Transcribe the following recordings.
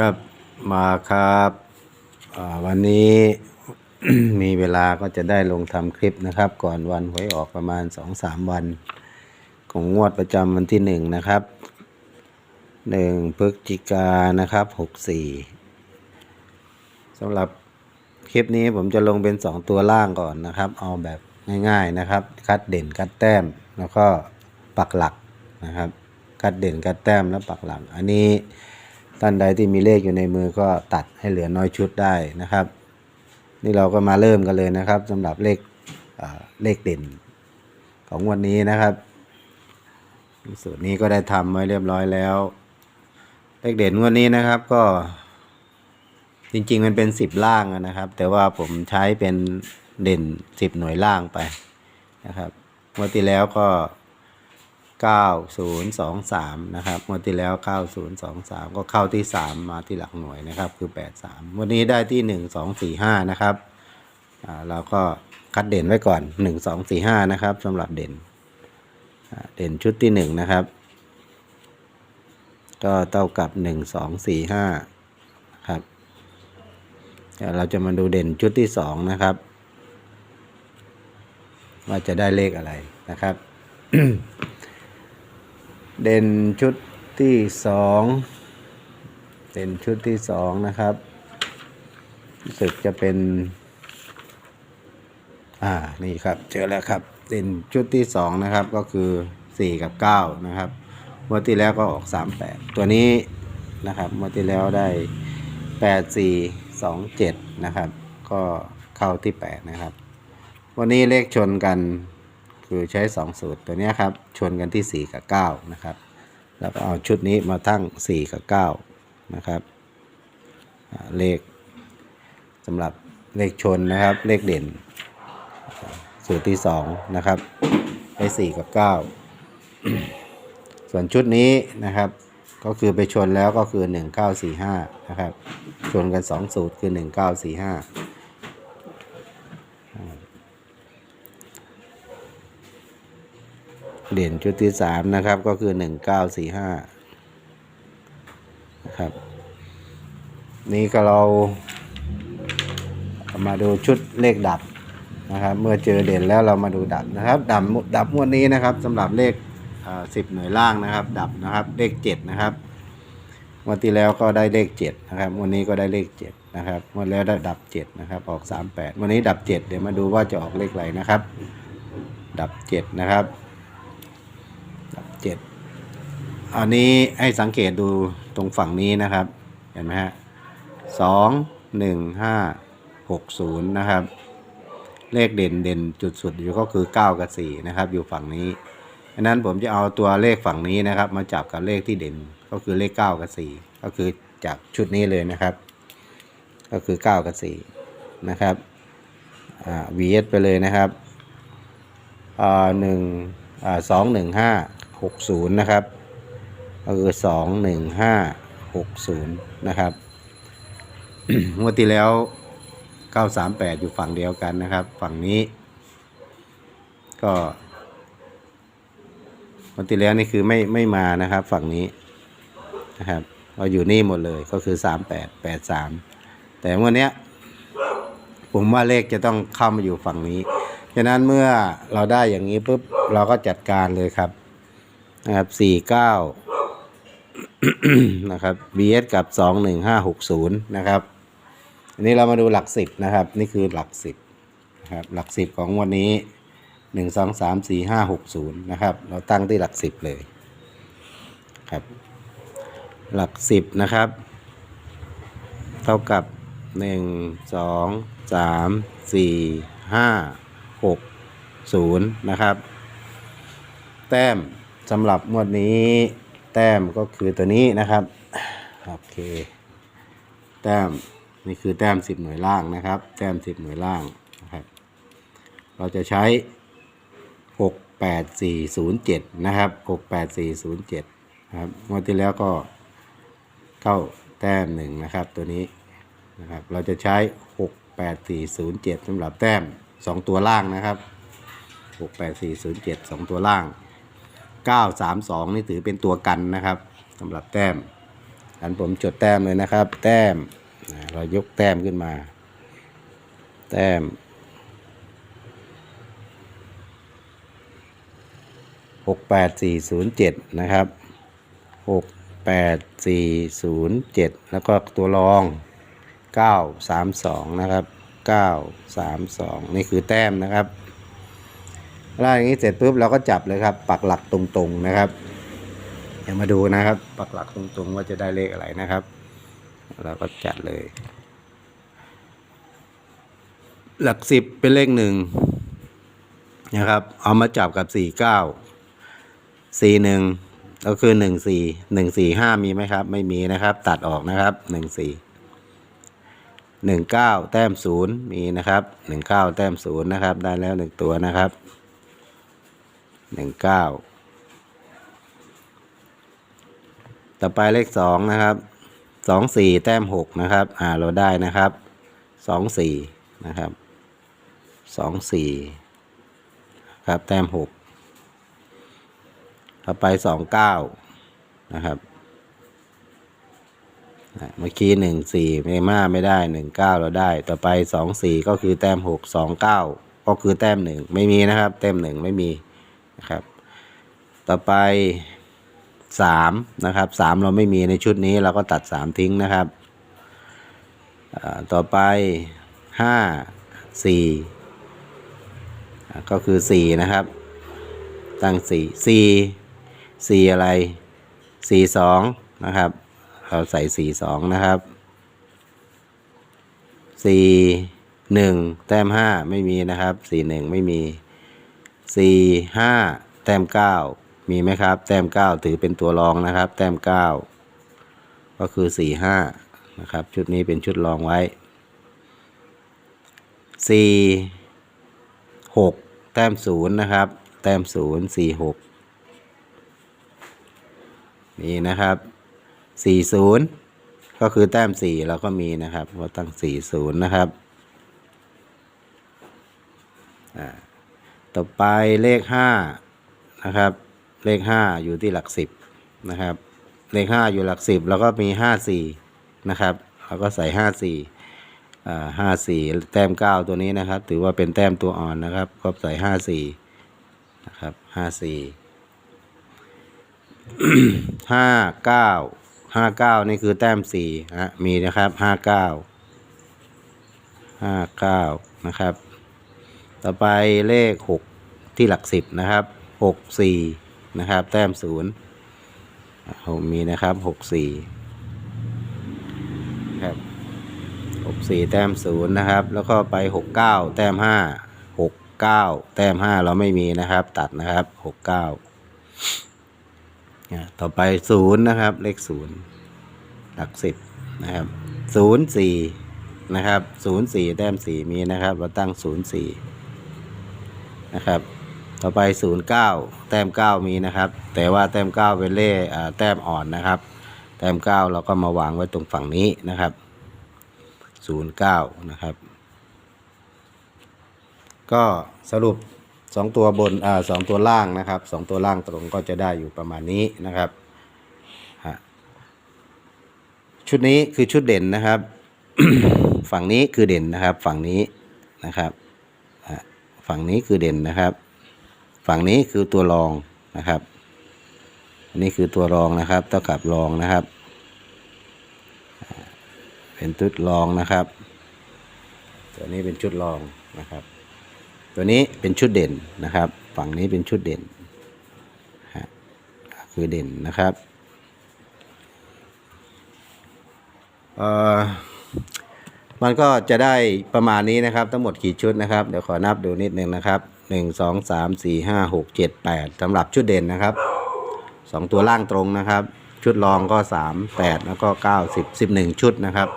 ก็มาครับวันนี้มีเวลาก็จะได้ลงทำคลิปนะครับ ก่อนวันหวยออกประมาณสองสามวัน ของงวดประจำวันที่หนึ่งนะครับหนึ่งพฤศจิกานะครับหกสี่สำหรับคลิปนี้ผมจะลงเป็นสองตัวล่างก่อนนะครับ เอาแบบง่ายๆนะครับ คัดเด่นคัดแต้มแล้วก็ปักหลักนะครับ คัดเด่นคัดแต้มแล้วปักหลัก อันนี้ ท่านใดที่มีเลขอยู่ในมือก็ตัดให้เหลือน้อยชุดได้นะครับ นี่เราก็มาเริ่มกันเลยนะครับสำหรับเลขอ่าเลขเด่นของวันนี้นะครับ สูตรนี้ก็ได้ทำไว้เรียบร้อยแล้ว เลขเด่นวดนี้นะครับก็ จริง ๆ มันเป็นสิบล่างนะครับ แต่ว่าผมใช้เป็นเด่นสิบหน่วยล่างไปนะครับงวดที่แล้วก็ เก้าศูนย์สองสามนะครับงวดที่แล้วเก้าศูนย์สองสามก็เข้าที่สามมาที่หลักหน่วยนะครับ คือแปดสามวันนี้ได้ที่หนึ่งสองสี่ห้านะครับอ่าเราก็คัดเด่นไว้ก่อนหนึ่งสองสี่ห้านะครับสำหรับเด่นเด่นชุดที่หนึ่งนะครับ ก็เท่ากับหนึ่งสองสี่ห้าครับเดี๋ยวเราจะมาดูเด่นชุดที่สองนะครับ ว่าจะได้เลขอะไรนะครับ เด่นชุดที่สองเด่นชุดที่สองนะครับรู้สึกจะเป็น อ่านี่ครับเจอแล้วครับ เด่นชุดที่สองนะครับก็คือสี่กับเก้านะครับเมื่อที่แล้วก็ออกสามแปดตัวนี้นะครับเมื่อที่แล้วได้แปดสี่สองเจ็ดนะครับ ก็เข้าที่แปดนะครับ วันนี้เลขชนกัน คือใช้ 2 สูตรตัวนี้ครับชนกันที่ 4 กับ 9 นะครับ แล้วก็เอาชุดนี้มาตั้ง 4 กับ 9 นะครับเลขสำหรับเลขชนนะครับ เลขเด่น สูตรที่ 2 นะครับได้4กับ 9 ส่วนชุดนี้นะครับ ก็คือไปชนแล้วก็คือ 1945 นะครับ ชนกัน 2 สูตรคือ 1945 เก้าสี่ห้าเด่นชุดที่สามนะครับก็คือหนึ่งเก้าสี่ห้านะครับ นี่ก็เรามาดูชุดเลขดับนะครับ เมื่อเจอเด่นแล้วเรามาดูดับนะครับ ดับดับงวดนี้นะครับสำหรับเลขสิบหน่วยล่างนะครับ ดับนะครับเลขเจ็ดนะครับงวันที่แล้วก็ได้เลขเจ็ดนะครับ วันนี้ก็ได้เลขเจ็ดนะครับงวันแล้วได้ดับเจ็ดนะครับ ออกสามแปดวันนี้ดับเจ็ดเดี๋ยวมาดูว่าจะออกเลขอะไรนะครับ ดับเจ็ดนะครับ เจ็ดอันนี้ให้สังเกตดูตรงฝั่งนี้นะครับ เห็นไหมฮะสองหนึ่งห้าหกศูนย์นะครับ เลขเด่นเด่นจุดสุดอยู่ก็คือ9กับ4นะครับ อยู่ฝั่งนี้ดังนั้นผมจะเอาตัวเลขฝั่งนี้นะครับ มาจับกับเลขที่เด่นก็คือเลข9กับ4ก็คือจากชุดนี้เลยนะครับ ก็คือ9กับ4นะครับอ่า vs ไปเลยนะครับอ่าหนึ่งอ่าสองหนึ่งห้า หกศูนย์นะครับก็คือสองหนึ่งห้าหกศูนย์นะครับงวดที่แล้ว 938 อยู่ฝั่งเดียวกันนะครับ ฝั่งนี้ ก็วันที่แล้วนี่คือไม่ไม่มานะครับ ฝั่งนี้นะครับเราอยู่นี่หมดเลยก็คือ 38 83 แต่วันนี้ผมว่าเลขจะต้องเข้ามาอยู่ฝั่งนี้ฉะนั้นเมื่อเราได้อย่างนี้ปุ๊บเราก็จัดการเลยครับ นะครับ49นะครับ BS กับ 21560 นะครับ อันนี้เรามาดูหลักสิบนะครับ นี่คือหลักสิบนะครับ หลักสิบของวันนี้หนึ่งสองสามสี่ห้าหกศูนย์นะครับ เราตั้งที่หลักสิบเลย ครับ หลักสิบนะครับ เท่ากับหนึ่งสองสามสี่ห้าหกศูนย์นะครับ แต้ม สำหรับงวดนี้แต้มก็คือตัวนี้นะครับโอเคแต้มนี่คือแต้มสิบหน่วยล่างนะครับ แต้มสิบหน่วยล่างนะครับ เราจะใช้หกแปดสี่ศูนย์เจ็ดนะครับหกแปดสี่ศูนย์เจ็ดนะครับงวดที่แล้วก็เข้าแต้มหนึ่งนะครับตัวนี้นะครับ เราจะใช้หกแปดสี่ศูนย์เจ็ดสำหรับแต้มสองตัวล่างนะครับหกแปดสี่ศูนย์เจ็ดสองตัวล่าง เก้าสามสองนี่ถือเป็นตัวกันนะครับสำหรับแต้มอันผมจดแต้มเลยนะครับ แต้มเรายกแต้มขึ้นมา แต้มหกแปดสี่ศูนย์เจ็ดนะครับหกแปดสี่ศูนย์เจ็ดแล้วก็ตัวรองเก้าสามสองนะครับเก้าสามสองนี่คือแต้มนะครับ ล้วอย่างนี้เสร็จปุ๊บเราก็จับเลยครับ ปักหลักตรงๆนะครับเดี๋ยวมาดูนะครับ ปักหลักตรงๆว่าจะได้เลขอะไรนะครับ เราก็จัดเลย หลักสิบเป็นเลขหนึ่งนะครับ เอามาจับกับสี่เก้าสี่หนึ่งก็คือหนึ่งสี่หนึ่งสี่ห้ามีไหมครับ ไม่มีนะครับ ตัดออกนะครับหนึ่งสี่หนึ่งเก้าแต้มศูนย์มีนะครับหนึ่งเก้าแต้มศูนย์นะครับ ได้แล้วหนึ่งตัวนะครับ หนึ่งเก้าต่อไปเลขสองนะครับสองสี่แต้มหกนะครับอ่าเราได้นะครับสองสี่นะครับสองสี่ครับแต้มหกต่อไปสองเก้านะครับเมื่อกี้หนึ่งสี่ไม่มาไม่ได้หนึ่งเก้าเราได้ ต่อไปสองสี่ก็คือแต้มหกสองเก้าก็คือแต้มหนึ่งไม่มีนะครับ แต้มหนึ่งไม่มี นะครับ ต่อไปสามนะครับสามเราไม่มีในชุดนี้เราก็ตัดสามทิ้งนะครับต่อไปห้าสี่ก็คือสี่นะครับ ตั้งสี่สี่สี่อะไรสี่สองนะครับ เราใส่สี่สองนะครับสี่หนึ่งแต้มห้าไม่มีนะครับสี่หนึ่งไม่มี สี่ห้าแต้มเก้ามีไหมครับ แต้มเก้าถือเป็นตัวรองนะครับ แต้มเก้าก็คือสี่ห้านะครับ ชุดนี้เป็นชุดรองไว้สี่หกแต้มศูนย์นะครับ แต้มศูนย์สี่หกนี่นะครับสี่ศูนย์ก็คือแต้มสี่เราก็มีนะครับเราตั้งสี่ศูนย์นะครับ อ่า ต่อไปเลขห้านะครับ เลขห้าอยู่ที่หลักสิบนะครับ เลขห้าอยู่หลักสิบแล้วก็มีห้าสี่นะครับเราก็ใส่ห้าสี่อ่าห้าสี่แต้มเก้าตัวนี้นะครับ ถือว่าเป็นแต้มตัวอ่อนนะครับก็ใส่ห้าสี่นะครับห้าสี่ห้าเก้าห้าเก้านี่คือแต้มสี่ฮะมีนะครับห้าเก้าห้าเก้านะครับ ต่อไปเลขหกที่หลักสิบนะครับหกสี่นะครับ แต้มศูนย์ผมมีนะครับหกสี่ครับหกสี่แต้มศูนย์นะครับ แล้วก็ไปหกเก้าแต้มห้าหกเก้าแต้มห้าเราไม่มีนะครับ ตัดนะครับหกเก้าต่อไปศูนย์นะครับ เลขศูนย์หลักสิบนะครับศูนย์สี่นะครับศูนย์สี่แต้มสี่มีนะครับ เราตั้งศู นะครับ ต่อไปศูนย์เก้าแต้มเก้ามีนะครับ แต่ว่าแต้มเก้าเป็นเลขอ่แต้มอ่อนนะครับ แต้มเก้าเราก็มาวางไว้ตรงฝั่งนี้นะครับศูนะครับ ก็สรุปสองตัวบนอ่าสองตัวล่างนะครับสองตัวล่างตรงก็จะได้อยู่ประมาณนี้นะครับชุดนี้คือชุดเด่นนะครับ ฝั่งนี้คือเด่นนะครับ ฝั่งนี้นะครับ ฝั่งนี้คือเด่นนะครับ ฝั่งนี้คือตัวรองนะครับ อันนี้คือตัวรองนะครับเท่ากับรองนะครับ เป็นชุดรองนะครับ ตัวนี้เป็นชุดรองนะครับ ตัวนี้เป็นชุดเด่นนะครับ ฝั่งนี้เป็นชุดเด่นฮะคือเด่นนะครับเอ่อ มันก็จะได้ประมาณนี้นะครับ ทั้งหมดกี่ชุดนะครับ เดี๋ยวขอนับดูนิดนึงนะครับหนึ่งสองสามสี่ห้าหกเจ็ดแปดสำหรับชุดเด่นนะครับสองตัวล่างตรงนะครับ ชุดรองก็สามแปดแล้วก็เก้าสิบสิบหนึ่งชุดนะครับ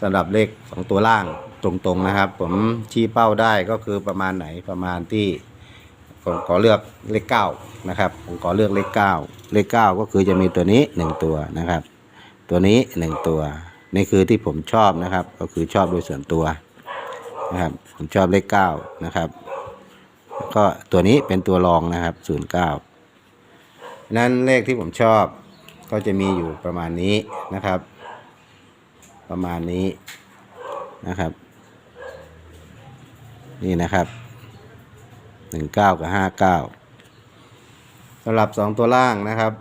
สำหรับเลขสองตัวล่างตรงๆนะครับ ผมชี้เป้าได้ก็คือประมาณไหนประมาณที่ผมขอเลือกเลขเก้านะครับผมขอเลือกเลขเก้าเลขเก้าก็คือจะมีตัวนี้หนึ่งตัวนะครับ ตัวนี้หนึ่งตัว นี่คือที่ผมชอบนะครับ ก็คือชอบโดยส่วนตัวนะครับ ผมชอบเลขเก้านะครับก็ตัวนี้เป็นตัวรองนะครับศูนย์เก้านั้นเลขที่ผมชอบก็จะมีอยู่ประมาณนี้นะครับ ประมาณนี้นะครับ นี่นะครับหนึ่งเก้ากับห้าเก้าสำหรับสองตัวล่างนะครับ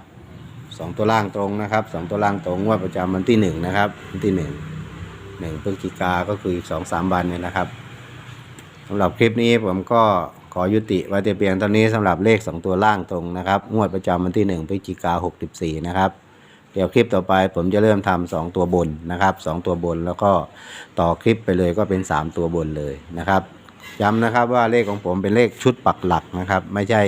สองตัวล่างตรงนะครับสองตัวล่างตรงงวดประจำวันที่หนึ่งนะครับวันที่หนึ่งหนึ่งพฤศจิกาก็คืออีกสองสามวันเนี่ยนะครับสำหรับคลิปนี้ผมก็ขอยุติไว้แต่เพียงเท่านี้สำหรับเลขสองตัวล่างตรงนะครับงวดประจำวันที่หนึ่งพฤศจิกาหกสิบสี่นะครับ เดี๋ยวคลิปต่อไปผมจะเริ่มทำสองตัวบนนะครับสองตัวบนแล้วก็ต่อคลิปไปเลยก็เป็นสามตัวบนเลยนะครับ ย้ำนะครับว่าเลขของผมเป็นเลขชุดปักหลักนะครับ ไม่ใช่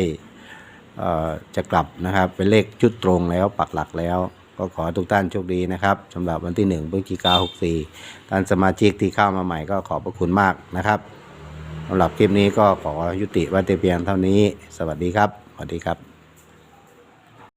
จะกลับนะครับ เป็นเลขชุดตรงแล้วปักหลักแล้ว ก็ขอทุกท่านโชคดีนะครับสำหรับวันที่1พฤศจิกา64ท่านสมาชิกที่เข้ามาใหม่ก็ขอบพระคุณมากนะครับสำหรับคลิปนี้ก็ขอยุติไว้แต่เพียงเท่านี้ สวัสดีครับ สวัสดีครับ